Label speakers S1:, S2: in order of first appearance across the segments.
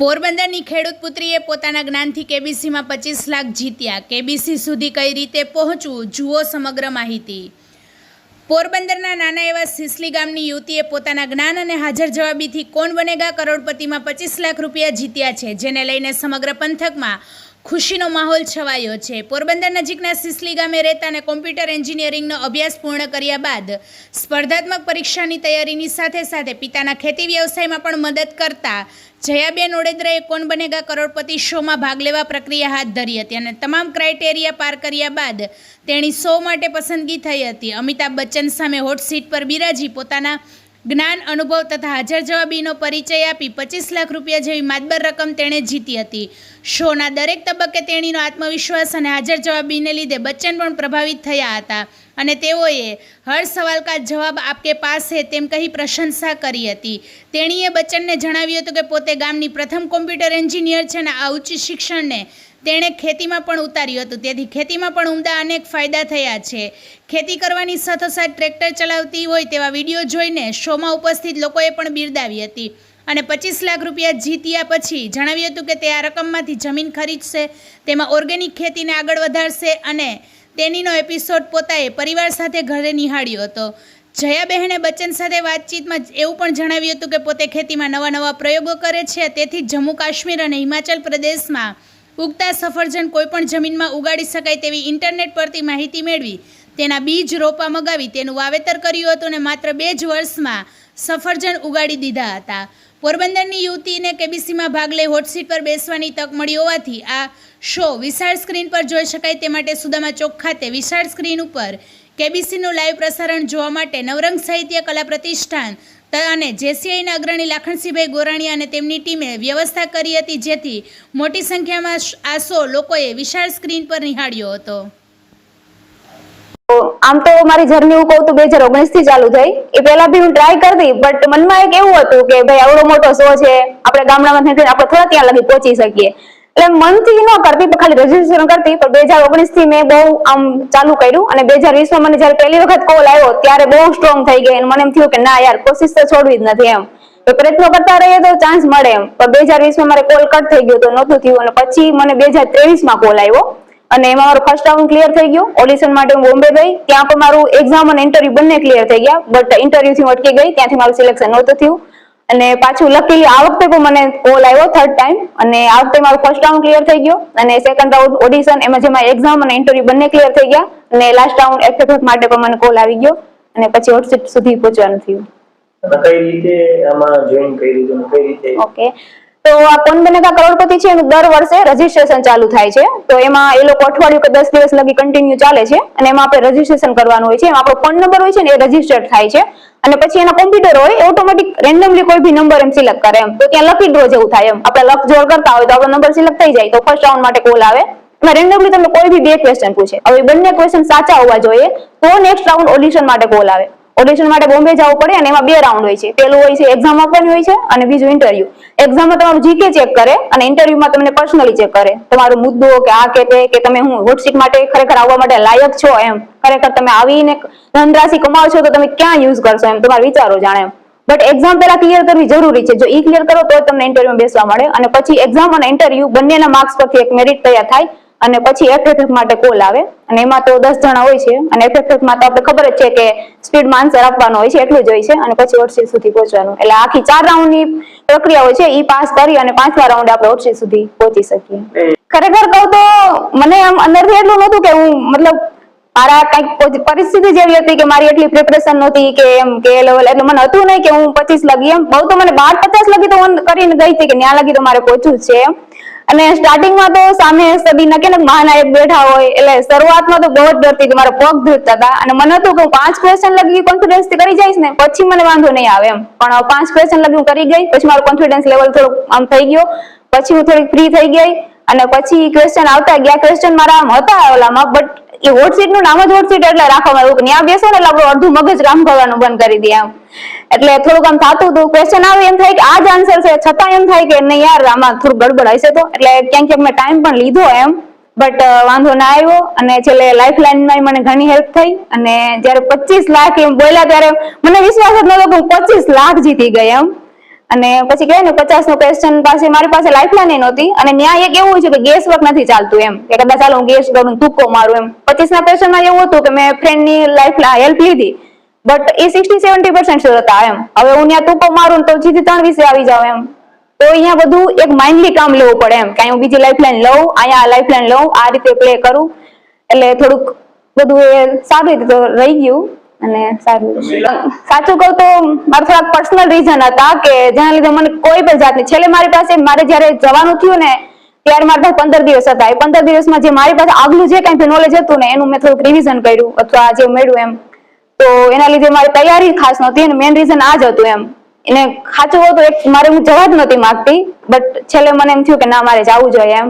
S1: પોરબંદરની ખેડૂત પુત્રીએ પોતાના જ્ઞાનથી કેબીસીમાં પચીસ લાખ જીત્યા. કેબીસી સુધી કઈ રીતે પહોંચવું, જુઓ સમગ્ર માહિતી. પોરબંદરના નાના એવા સિસલી ગામની યુવતીએ પોતાના જ્ઞાન અને હાજર જવાબીથી કોણ બનેગા? કરોડપતિમાં પચીસ લાખ રૂપિયા જીત્યા છે, જેને લઈને સમગ્ર પંથકમાં ખુશીનો માહોલ છવાયો છે. પોરબંદર નજીકના સિસલી ગામે રહેતા અને કોમ્પ્યુટર એન્જિનિયરિંગનો અભ્યાસ પૂર્ણ કર્યા બાદ સ્પર્ધાત્મક પરીક્ષાની તૈયારીની સાથે સાથે પિતાના ખેતી વ્યવસાયમાં પણ મદદ કરતા જયાબેન ઓડેદરાએ કોણ બનેગા કરોડપતિ શોમાં ભાગ લેવા પ્રક્રિયા હાથ ધરી હતી અને તમામ ક્રાઇટેરિયા પાર કર્યા બાદ તેણી શો માટે પસંદગી થઈ હતી. અમિતાભ બચ્ચન સામે હોટ સીટ પર બિરાજી પોતાના જ્ઞાન, અનુભવ તથા હાજર જવાબીનો પરિચય આપી પચીસ લાખ રૂપિયા જેવી માતબર રકમ તેણે જીતી હતી. શોના દરેક તબક્કે તેણીનો આત્મવિશ્વાસ અને હાજર જવાબીને લીધે બચ્ચન પણ પ્રભાવિત થયા હતા અને તેઓએ હર સવાલ કા જવાબ આપકે પાસ હે તેમ કહી પ્રશંસા કરી હતી. તેણીએ બચ્ચનને જણાવ્યું હતું કે પોતે ગામની પ્રથમ કોમ્પ્યુટર એન્જિનિયર છે અને આ ઉચ્ચ શિક્ષણને તેણે ખેતીમાં પણ ઉતાર્યું હતું. તેથી ખેતીમાં પણ ઉમદા અનેક ફાયદા થયા છે. ખેતી કરવાની સાથોસાથ ટ્રેક્ટર ચલાવતી હોય તેવા વીડિયો જોઈને શોમાં ઉપસ્થિત લોકોએ પણ બિરદાવી હતી અને પચીસ લાખ રૂપિયા જીત્યા પછી જણાવ્યું હતું કે તે આ રકમમાંથી જમીન ખરીદશે, તેમાં ઓર્ગેનિક ખેતીને આગળ વધારશે અને તેનીનો એપિસોડ પોતાએ પરિવાર સાથે ઘરે નિહાળ્યો હતો. જયાબહેને બચ્ચન સાથે વાતચીતમાં એવું પણ જણાવ્યું હતું કે પોતે ખેતીમાં નવા નવા પ્રયોગો કરે છે. તેથી જમ્મુ કાશ્મીર અને હિમાચલ પ્રદેશમાં ઉગતા સફરજન કોઈપણ જમીનમાં ઉગાડી શકાય તેવી ઇન્ટરનેટ પરથી માહિતી મેળવી, તેના બીજ રોપા મગાવી, તેનું વાવેતર કર્યું હતું અને માત્ર બે જ વર્ષમાં સફરજન ઉગાડી દીધા હતા. પોરબંદરની યુવતીને કેબીસીમાં ભાગ લઈ હોટસીટ પર બેસવાની તક મળી હોવાથી આ શો વિશાળ સ્ક્રીન પર જોઈ શકાય તે માટે સુદામા ચોક ખાતે વિશાળ સ્ક્રીન ઉપર કેબીસીનું લાઈવ પ્રસારણ જોવા માટે નવરંગ સાહિત્ય કલા પ્રતિષ્ઠાન અને જેસીઆઈના અગ્રણી લાખણસિંહભાઈ ગોરાણીયા અને તેમની ટીમે વ્યવસ્થા કરી હતી જેથી મોટી સંખ્યામાં આ શો લોકોએ વિશાળ સ્ક્રીન પર નિહાળ્યો હતો.
S2: આમ તો મારી જર્ની હું કહું તો બે હજાર ઓગણીસથી ચાલુ થઈ. એ પહેલા બી હું ટ્રાય કરતી બટ મનમાં એક એવું હતું કે ભાઈ, આવડો મોટો શો છે. આપણે ગામડામાં આપણે થોડા ત્યાં લગી પહોંચી શકીએ. એટલે મનથી ન કરતી ખાલી રજીસ્ટ્રેશન કરતી પણ બે હજાર ઓગણીસથી મેં બહુ આમ ચાલુ કર્યું અને બે હજાર વીસમાં મને જયારે પહેલી વખત કોલ આવ્યો ત્યારે બહુ સ્ટ્રોંગ થઈ ગઈ મને એમ થયું કે ના યાર, કોશિશ તો છોડવી જ નથી એમ. તો પ્રયત્નો કરતા રહીએ તો ચાન્સ મળે એમ. પણ બે હજાર વીસમાં મારે કોલ કટ થઈ ગયો તો નહોતું થયું અને પછી મને બે હજાર ત્રેવીસમાં કોલ આવ્યો અને એમાં મારું ફર્સ્ટ રાઉન્ડ ક્લિયર થઈ ગયું. ઓડિશન માટે હું બોમ્બે ગઈ. ત્યાં પણ મારું એક્ઝામ અને ઇન્ટરવ્યુ બંને ક્લિયર થઈ ગયા. બટ ઇન્ટરવ્યુ થી અટકી ગઈ. ત્યાંથી મારું સિલેક્શન નહોતું થયું. અને પાછું લકીલી આ વખતે પણ મને કોલ આવ્યો થર્ડ ટાઈમ અને આ વખતે મારો ફર્સ્ટ રાઉન્ડ ક્લિયર થઈ ગયો અને સેકન્ડ રાઉન્ડ ઓડિશન એમાં જેમાં એક્ઝામ અને ઇન્ટરવ્યુ બંને ક્લિયર થઈ ગયા અને લાસ્ટ રાઉન્ડ એફએફએફ માટે પણ મને કોલ આવી ગયો અને પછી હોટ સીટ સુધી પહોંચવાનું થયું.
S3: કઈ રીતે આમાં જોઈન કર્યું કઈ રીતે?
S2: ઓકે તો આ કોણ બનેગા કરોડપતિ છે, એનું દર વર્ષે રજીસ્ટ્રેશન ચાલુ થાય છે. તો એમાં એ લોકો અઠવાડિયું કે દસ દિવસ લગી કન્ટિન્યુ ચાલે છે અને એમાં આપણે રજીસ્ટ્રેશન કરવાનું હોય છે. એમાં આપણો ફોન નંબર હોય છે ને એ રજીસ્ટર્ડ થાય છે. અને પછી એના કોમ્પ્યુટર હોય ઓટોમેટિક રેન્ડમલી કોઈ બી નંબર એમ સિલેક્ટ કરે એમ. તો ત્યાં લકી ડ્રો જેવું થાય એમ. આપણે લક જોડ કરતા હોય તો આપણો નંબર સિલેક્ટ થઈ જાય. તો ફર્સ્ટ રાઉન્ડ માટે કોલ આવે. એમાં રેન્ડમલી તમને કોઈ બી બે ક્વેશ્ચન પૂછે. હવે બંને ક્વેશ્ચન સાચા હોવા જોઈએ. તો નેક્સ્ટ રાઉન્ડ ઓડિશન માટે કોલ આવે. ઓડિશન માટે બોમ્બે જવું પડે અને એમાં બે રાઉન્ડ હોય છે. પેલું હોય છે એક્ઝામ આપવાની હોય છે અને બીજું ઇન્ટરવ્યુ એક્ઝામમાં તમારું જીકે ચેક કરે અને ઇન્ટરવ્યુમાં તમને પર્સનલી ચેક કરે. તમારો મુદ્દો કે આ કે તે કે તમે હું હોટસીટ માટે ખરેખર આવવા માટે લાયક છો એમ. ખરેખર તમે આવીને ધનરાશિ કમાવો છો તો તમે ક્યાં યુઝ કરશો એમ તમારા વિચારો જાણે એમ. બટ એક્ઝામ પહેલા ક્લિયર કરવી જરૂરી છે. જો ઈ ક્લિયર કરો તો તમને ઇન્ટરવ્યુ બેસવા મળે. અને પછી એક્ઝામ અને ઇન્ટરવ્યુ બંનેના માર્ક્સ પરથી એક મેરિટ તૈયાર થાય અને પછી એફએફએફ માટે કોલ આવે. અને એમાં તો દસ જણા હોય છે. અને એફએફએફમાં તો આપણે ખબર જ છે કે સ્પીડમાં આન્સર આપવાનો હોય છે, એટલું જ હોય છે. અને પછી હોટસીટ સુધી પહોંચવાનું. એટલે આખી ચાર રાઉન્ડની પ્રક્રિયા હોય છે એ પાસ કરી અને પાંચમા રાઉન્ડ આપણે હોટસીટ સુધી પહોંચી શકીએ. ખરેખર કહું તો મને આમ અંદરથી એટલું નહોતું કે હું મતલબ મારા કંઈક પરિસ્થિતિ જેવી હતી કે મારી એટલી પ્રિપરેશન નહોતી કે એમ કે લેવલ એટલે મને હતું નહીં કે હું પચીસ લગી એમ. બહુ તો મને બાર પચાસ લગી તો કરીને ગઈ હતી કે ત્યાં લગી તો મારે પહોંચવું છે એમ. અને સ્ટાર્ટિંગમાં તો સામે સદીના કે મહાનાયક બેઠા હોય, એટલે શરૂઆતમાં તો બહુ જ ડરતી હતી, મારા પગ ધ્રુજતા હતા. અને મને હતું કે હું પાંચ ક્વેશ્ચન લગી કોન્ફિડન્સ કરી જઈશ ને, પછી મને વાંધો નહીં આવે એમ. પણ પાંચ ક્વેશ્ચન લગી હું કરી ગઈ, પછી મારું કોન્ફિડન્સ લેવલ થોડું આમ થઈ ગયો. પછી હું થોડીક ફ્રી થઈ ગઈ. અને પછી ક્વેશ્ચન આવતા ગયા. ક્વેશ્ચન મારા આમ હતા ઓલામાં બટ એ હોટસીટનું નામ જ હોટસીટ એટલે રાખવામાં આવ્યું કે ત્યાં બેસો ને એટલે અડધું મગજ કામ કરવાનું બંધ કરી દે એમ. એટલે થોડુંક આમ થતું હતું ક્વેશ્ચન આવે એમ થાય કે આ જ આન્સર છે, છતાં એમ થાય કે નહીં યાર, આમાં થોડું ગડબડ હશે તો. એટલે ક્યાંક ક્યાંક મેં ટાઈમ પણ લીધો એમ બટ વાંધો ના આવ્યો. અને છેલ્લે લાઈફ લાઈનમાં મને ઘણી હેલ્પ થઈ. અને જ્યારે પચીસ લાખ એમ બોલ્યા ત્યારે મને વિશ્વાસ જ નતો કે હું પચીસ લાખ જીતી ગઈ એમ. અને પછી કહે ને પચાસ નો ક્વેશ્ચન પાસે મારી પાસે લાઈફલાઈન નહોતી. અને ન્યાય એક એવું છે કે ગેસ વર્ક નથી ચાલતું એમ. કે કદાચ ચાલો હું ગેસ કરું તુક્કો મારું એમ. પચીસ ના ક્વેશ્ચનમાં એવું હતું કે મેં ફ્રેન્ડની લાઈફ હેલ્પ લીધી. બટ એ સિક્સટી સેવન્ટી પર્સન્ટ હતા એમ. હવે હું ત્યાં તુક્કો મારું તો સીધી ત્રણ વિશે આવી જાઉં એમ. તો અહીંયા બધું એક માઇન્ડલી કામ લેવું પડે એમ. કે હું બીજી લાઈફલાઈન લઉં, અહીંયા લાઈફલાઈન લઉં, આ રીતે પ્લે કરું. એટલે થોડુંક બધું એ સારી રીતે રહી ગયું. અને સારું. સાચું કહું તો મારા થોડાક પર્સનલ રીઝન હતા કે જેના લીધે મને કોઈ પણ જાતની છેલ્લે મારી પાસે મારે જ્યારે જવાનું થયું ને ત્યારે મારા પાસે પંદર દિવસ હતા. એ પંદર દિવસમાં જે મારી પાસે આગલું જે કઈ નોલેજ હતું ને એનું મેં થોડુંક રિવિઝન કર્યું અથવા જે મેળવ્યું એમ. તો એના લીધે મારી તૈયારી ખાસ નહોતી અને મેઇન રીઝન આ જ હતું એમ. એને સાચું હોય તો એક મારે હું જવા જ નહોતી માંગતી બટ છેલ્લે મને એમ થયું કે ના મારે જવું જોઈએ એમ.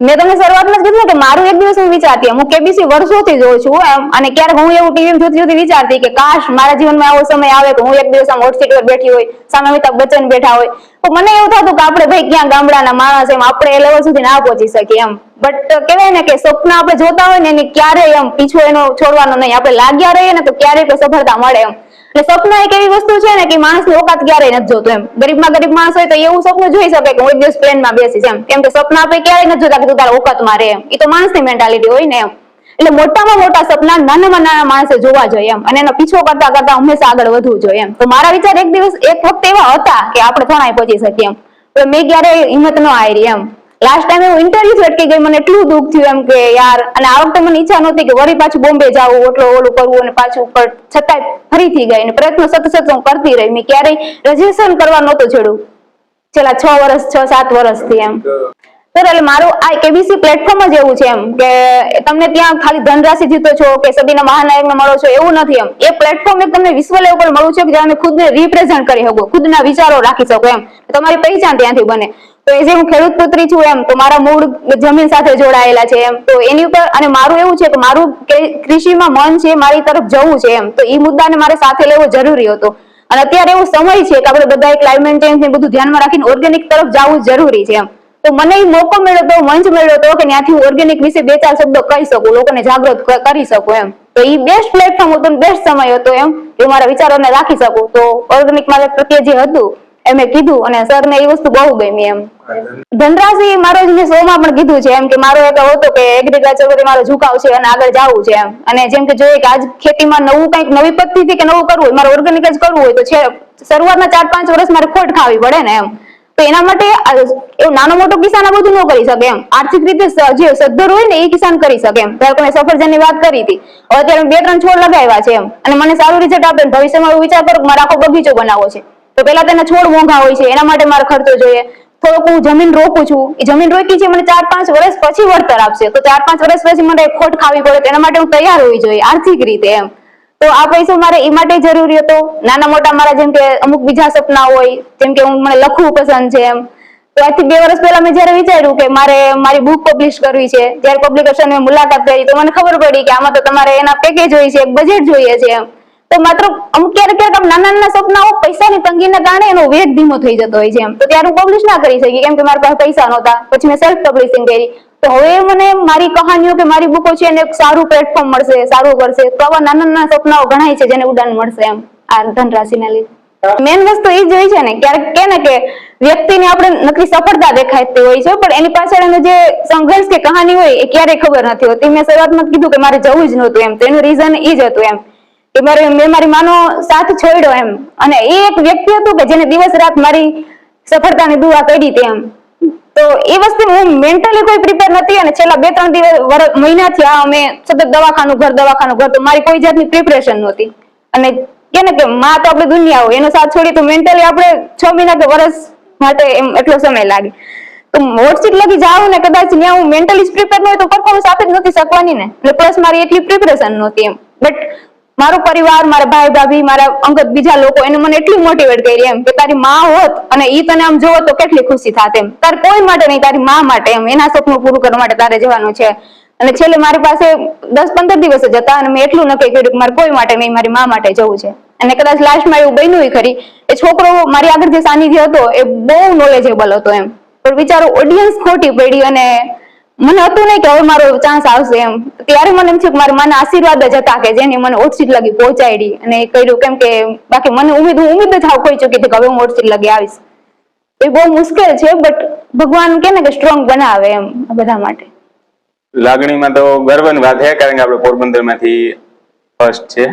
S2: મેં તમને શરૂઆતમાં જ કીધું કે મારું એક દિવસ હું વિચારતી હું કેબીસી વર્ષોથી જોઉં છું અને ક્યારેક હું એવું ટીવી જોતી જોતી વિચારતી કે કાશ મારા જીવનમાં આવો સમય આવે કે હું એક દિવસ આમ હોટસીટ પર બેઠી હોય, સામે અમિતાભ બચ્ચન બેઠા હોય. તો મને એવું થતું કે આપણે ભાઈ ક્યાં ગામડાના માણસ એમ, આપણે એ લેવલ સુધી ના પહોંચી શકીએ એમ. બટ કહેવાય ને કે સ્વપ્ન આપણે જોતા હોય ને એની ક્યારેય એમ, પીછો એનો છોડવાનો નહીં. આપણે લાગ્યા રહીએ ને તો ક્યારેય સફળતા મળે એમ. એટલે સપના એક એવી વસ્તુ છે ને કે માણસની ઓકાત ક્યારેય નથી જોતો એમ. ગરીબમાં ગરીબ માણસ હોય તો એવું સપનું જોઈ શકે કે હું એક દિવસ પ્લેનમાં બેસીશ એમ. કેમ કે સપના આપણે ક્યારેય નથી જોતા કે તું તારા ઓકાતમાં રહે એમ. એ તો માણસની મેન્ટાલિટી હોય ને એમ. એટલે મોટામાં મોટા સપના નાનામાં નાના માણસે જોવા જોઈએ એમ. અને એનો પીછો કરતા કરતા હંમેશા આગળ વધવું જોઈએ એમ. તો મારા વિચાર એક દિવસ, એક વખત એવા હતા કે આપણે થોડા પહોંચી શકીએ એમ. તો મેં ક્યારેય હિંમત ન હારી એમ. લાસ્ટ ટાઈમ હું ઇન્ટરવ્યુ અટકી ગઈ, મને એટલું દુઃખ થયું એમ કે યાર, અને આ વખતે મને ઈચ્છા નહોતી કે વળી પાછું બોમ્બે જાવું એટલો ઓલું કરવું અને પાછું ઉપર છતાંય ફરીથી ગઈ. અને પ્રયત્નો સતત હું કરતી રહી. મેં ક્યારેય રજીસ્ટ્રેશન કરવા નહોતું છેડું છેલ્લા છ વર્ષ, છ, સાત વર્ષથી એમ. સર એટલે મારું આ કેબીસી પ્લેટફોર્મ જ એવું છે એમ કે તમને ત્યાં ખાલી ધનરાશિ જીતો છો કે સદીના મહાનાયકને મળો છો એવું નથી એમ. એ પ્લેટફોર્મ એક તમને વિશ્વ લેવલ પર છે કે જ્યાં તમે ખુદને રિપ્રેઝન્ટ કરી શકો, ખુદના વિચારો રાખી શકો એમ. તમારી પહેચાન ત્યાંથી બને. તો એ જે હું ખેડૂત પુત્રી છું એમ, તો મારા મૂળ જમીન સાથે જોડાયેલા છે એમ. તો એની ઉપર, અને મારું એવું છે કે મારું કૃષિમાં મન છે મારી તરફ જવું છે એમ. તો એ મુદ્દાને મારે સાથે લેવો જરૂરી હતો. અને અત્યારે એવો સમય છે કે આપણે બધા ક્લાઇમેટ ચેન્જ ને બધું ધ્યાનમાં રાખીને ઓર્ગેનિક તરફ જવું જરૂરી છે એમ. તો મને એ મોકો મળ્યો તો, મંચ મળ્યો તો કે ત્યાંથી હું ઓર્ગેનિક વિશે બે ચાર શબ્દો કહી શકું, લોકોને જાગૃત કરી શકું એમ. તો એ બેસ્ટ પ્લેટફોર્મ હતો બેસ્ટ સમય હતો એમ કે મારા વિચારોને રાખી શકું. તો ઓર્ગેનિક મારા પ્રત્યે જે હતું એ મેં કીધું અને સર ને એ વસ્તુ બહુ ગમી એમ. ધનરાશિ મારો જે શો માં પણ કીધું છે એમ કે મારો એક હતો કે એગ્રીકલ્ચર પ્રત્યે મારો ઝુકાવ છે અને આગળ જવું છે એમ. અને જેમ કે જોઈએ કે આજ ખેતીમાં નવું કંઈક નવી પદ્ધતિ કે નવું કરવું હોય, મારે ઓર્ગેનિક જ કરવું હોય તો છે, શરૂઆતના ચાર પાંચ વર્ષ મારે ખોટ ખાવી પડે ને એમ. તો એના માટે એવું નાનો મોટો કિસાન આ બધું ન કરી શકે એમ. આર્થિક રીતે જે સદ્ધર હોય ને એ કિસાન કરી શકે એમ. ધારો કે મેં વાત કરી હતી. અત્યારે બે ત્રણ છોડ લગાવ્યા છે એમ. અને મને સારું રિઝલ્ટ આપે ભવિષ્યમાં વિચાર કરો મારા આખો બગીચો બનાવવો છે. તો પેલા તેના છોડ મોંઘા હોય છે, એના માટે મારે ખર્ચો જોઈએ. થોડુંક હું જમીન રોકું છું, એ જમીન રોકી છે, મને ચાર પાંચ વર્ષ પછી વળતર આપશે. તો ચાર પાંચ વર્ષ પછી મને ખોટ ખાવી પડે એના માટે હું તૈયાર હોવી જોઈએ, આર્થિક રીતે એમ. તો આ પૈસો મારે એ માટે જરૂરી હતો. નાના મોટા મારા જેમ કે અમુક બીજા સપના હોય, જેમ કે હું મને લખવું પસંદ છે એમ. તો આજથી બે વર્ષ પહેલા મેં જયારે વિચાર્યું કે મારે મારી બુક પબ્લિશ કરવી છે, જયારે પબ્લિકેશન મુલાકાત કરી, તો મને ખબર પડી કે આમાં તો તમારે એના પેકેજ હોય છે બજેટ જોઈએ છે એમ. તો માત્ર નાના નાના સપનાઓ પૈસાની તંગીના કારણે એનો વેગ ધીમો થઈ જતો હોય છે એમ. તો ત્યારે હું પબ્લિશ ના કરી શકી. કેમ કે મારા પાસે પૈસા નહોતા. પછી મેં સેલ્ફ પબ્લિશિંગ કરી. તો હવે મને મારી કહાનીઓ કે મારી બુકો છે એને સારું પ્લેટફોર્મ મળશે, સારું કરશે. તો આવા નાના નાના સપનાઓ ઘણાય છે જેને ઉડાન મળશે એમ. આ ધનરાશિના લીધે. મેન વસ્તુ એ જ હોય છે ને, ક્યારેક કે ને કે વ્યક્તિને આપણે નકરી સફળતા દેખાતી હોય છે, પણ એની પાછળ એનો જે સંઘર્ષ કે કહાની હોય એ ક્યારેય ખબર નથી હોતી. મેં શરૂઆતમાં કીધું કે મારે જવું જ નહોતું એમ. તો એનું રીઝન એ જ હતું એમ. કે મારે મેં મારી માનો સાથ છોડ્યો એમ. અને એ એક વ્યક્તિ હતું કે જેને દિવસ રાત મારી સફળતાની દુઆ કરી હતી એમ. તો એ વસ્તુ હું મેન્ટલી કોઈ પ્રિપેર નથી અને છેલ્લા બે ત્રણ દિવસ મહિનાથી આ અમે સતત દવાખાનું ઘર દવાખાનું ઘર, તો મારી કોઈ જાતની પ્રિપરેશન નહોતી. અને કે ને કે માં તો આપણે દુનિયા હોય એનો સાથ છોડી તો મેન્ટલી આપણે છ મહિના કે વર્ષ માટે એમ એટલો સમય લાગે. તો વોટસીટ લગી જાઉં ને કદાચ ત્યાં હું મેન્ટલી પ્રિપેર ન હોય તો પરફોર્મન્સ આપી જ નથી શકવાની ને. પ્લસ મારી એટલી પ્રિપરેશન નહોતી એમ. બટ મારો પરિવાર, મારા ભાઈ ભાભી, મારા અંગત બીજા લોકો એને મને એટલી મોટિવેટ કરી એમ કે તારી માં હોત અને ઈ તને આમ જોવો તો કેટલી ખુશી થાત એમ. તારે કોઈ માટે નહીં, તારી માં માટે એમ. એના સપનું પૂરું કરવા માટે તારે જવાનું છે. અને છેલ્લે મારી પાસે દસ પંદર દિવસ જ હતા અને મેં એટલું નક્કી કર્યું કે મારે કોઈ માટે નહીં, મારી માં માટે જવું છે. અને કદાચ લાસ્ટમાં એવું બન્યું ખરી. એ છોકરો મારી આગળ જે સાનિધ્ય હતો એ બહુ નોલેજેબલ હતો એમ. પણ વિચારો ઓડિયન્સ ખોટી પડી અને મને હતું નહીં કે હવે મારો ચાન્સ આવશે એમ. ત્યારે મને એમ થયું કે મારા માના આશીર્વાદ જ હતા કે જેને મને ઓટસીટ લગી, પહોંચાડી. અને એ કર્યું કેમ કે બાકી મને ઉમેદ, હું ઉમેદ જ આવું કહી ચૂકી હતી કે હવે હું ઓટસીટ લગી આવીશ. એ બહુ મુશ્કેલ છે બટ ભગવાન કે ને કે સ્ટ્રોંગ બનાવે એમ બધા માટે.
S4: લાગણીમાં તો ગર્વની વાત છે, કારણ કે આપણે પોરબંદરમાંથી ફર્સ્ટ છે.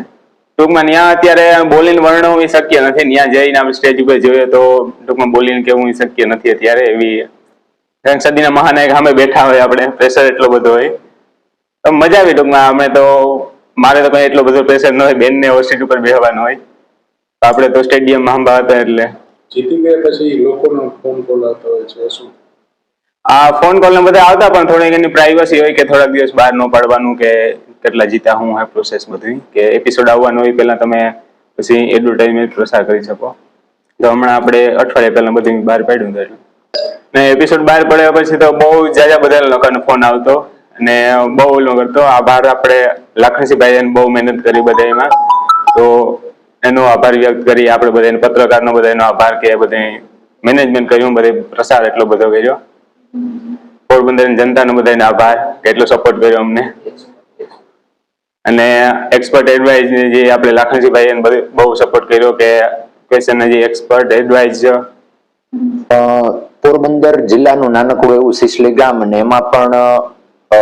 S4: ટૂંકમાં ત્યાં અત્યારે બોલીને વર્ણવવી શક્ય નથી. ત્યાં જઈને આપણે સ્ટેજ ઉપર જોઈએ તો ટૂંકમાં બોલીને કેવું શક્ય નથી અત્યારે એવી કારણ સદીના મહાનાયક સામે બેઠા હોય આપણે પ્રેશર એટલો બધો હોય. તો મજા આવી ટૂંકમાં અમે તો મારે તો કઈ એટલો બધો પ્રેશર ન હોય બેનને સીટ ઉપર બેહવાનું હોય. તો આપણે તો સ્ટેડિયમમાં સાંભા હતા એટલે.
S5: જીતી ગયા પછી લોકોનો ફોન કોલ આવતો હોય છે શું?
S4: આ ફોન કોલ ને બધા આવતા પણ થોડીક એની પ્રાઇવસી હોય કે થોડાક દિવસ બહાર ન પાડવાનું કે કેટલા જીતા હું હે પ્રોસેસ બધી. કે એપિસોડ આવવાનો હોય પહેલા તમે પછી એડવર્ટાઇઝમેન્ટ પ્રસાર કરી શકો. તો હમણાં આપણે અઠવાડિયા પહેલા બધું બહાર પાડ્યું હતું ને એપિસોડ બહાર પડ્યા પછી તો બહુ જાજા બધા લોકોનો ફોન આવતો અને બહુ ઓલો કરતો. આભાર આપણે લાખણસિંહભાઈ બહુ મહેનત કરી બધા એમાં તો એનો આભાર વ્યક્ત કરી આપણે બધા પત્રકારનો બધાનો આભાર કે બધે મેનેજમેન્ટ કર્યું બધે પ્રસાર એટલો બધો કર્યો. પોરબંદરની જનતાનો બધાને આભાર કે એટલો સપોર્ટ કર્યો અમને. અને એક્સપર્ટ એડવાઇઝ જે આપણે લાખણજીભાઈ એને બહુ સપોર્ટ કર્યો કે ક્વેશ્ચન જે એક્સપર્ટ એડવાઇઝ
S6: પોરબંદર જિલ્લાનું નાનકડું એવું સિસલી ગામ અને એમાં પણ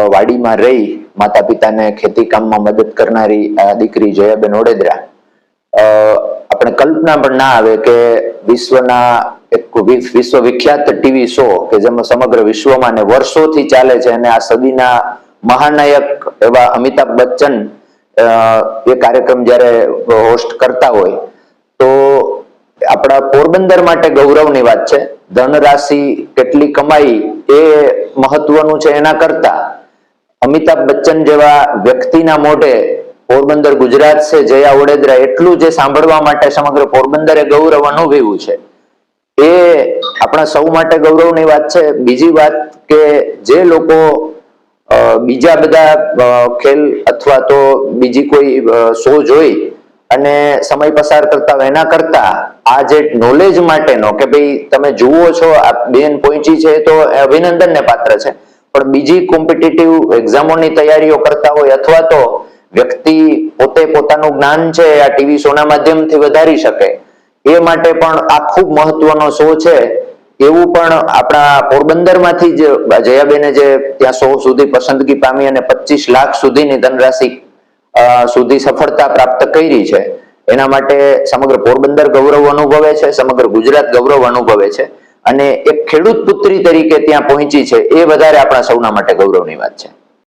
S6: વાડીમાં રહી માતા પિતાને ખેતી કામમાં મદદ કરનારી આ દીકરી જયાબેન ઓડેદરા. આપણે કલ્પના પણ ના આવે કે વિશ્વના એક વિશ્વ વિખ્યાત ટીવી શો કે જેમાં સમગ્ર વિશ્વમાં ને વર્ષોથી ચાલે છે અને આ સદીના મહાનાયક એવા અમિતાભ બચ્ચન એ કાર્યક્રમ જ્યારે હોસ્ટ કરતા હોય આપણા પોરબંદર માટે ગૌરવની વાત છે. ધન રાશિ કેટલી કમાઈ એ મહત્વનું છે એના કરતા અમિતાભ બચ્ચન જેવા વ્યક્તિના મોઢે પોરબંદર ગુજરાત છે, જયા વડોદરા એટલું જે સાંભળવા માટે સમગ્ર પોરબંદરે ગૌરવ અનુભવ્યું છે. એ આપણા સૌ માટે ગૌરવની વાત છે. બીજી વાત કે જે લોકો બીજા બધા ખેલ અથવા તો બીજી કોઈ શો જોઈ અને સમય પસાર કરતા એના કરતા આ જે નોલેજ માટેનો કે ભાઈ તમે જુઓ છો, આ બેન પહોંચી છે તો અભિનંદન અભિનંદનને પાત્ર છે. પણ બીજી કોમ્પિટિટિવ એક્ઝામોની તૈયારીઓ કરતા હોય અથવા તો વ્યક્તિ પોતે પોતાનું જ્ઞાન છે, આ ટીવી શોના માધ્યમથી વધારી શકે. એ માટે પણ આ ખૂબ મહત્વનો શો છે. એવું પણ આપણા પોરબંદરમાંથી જ જયાબેને જે ત્યાં સો સુધી પસંદગી પામી અને પચીસ લાખ સુધીની ધનરાશિ સુધી સફળતા પ્રાપ્ત કરી છે. એના માટે સમગ્ર પોરબંદર ગૌરવ અનુભવે છે, સમગ્ર ગુજરાત ગૌરવ અનુભવે છે અને એક ખેડૂત પુત્રી તરીકે ત્યાં પહોંચી છે. એ વધારે આપણા સૌના માટે ગૌરવની વાત છે.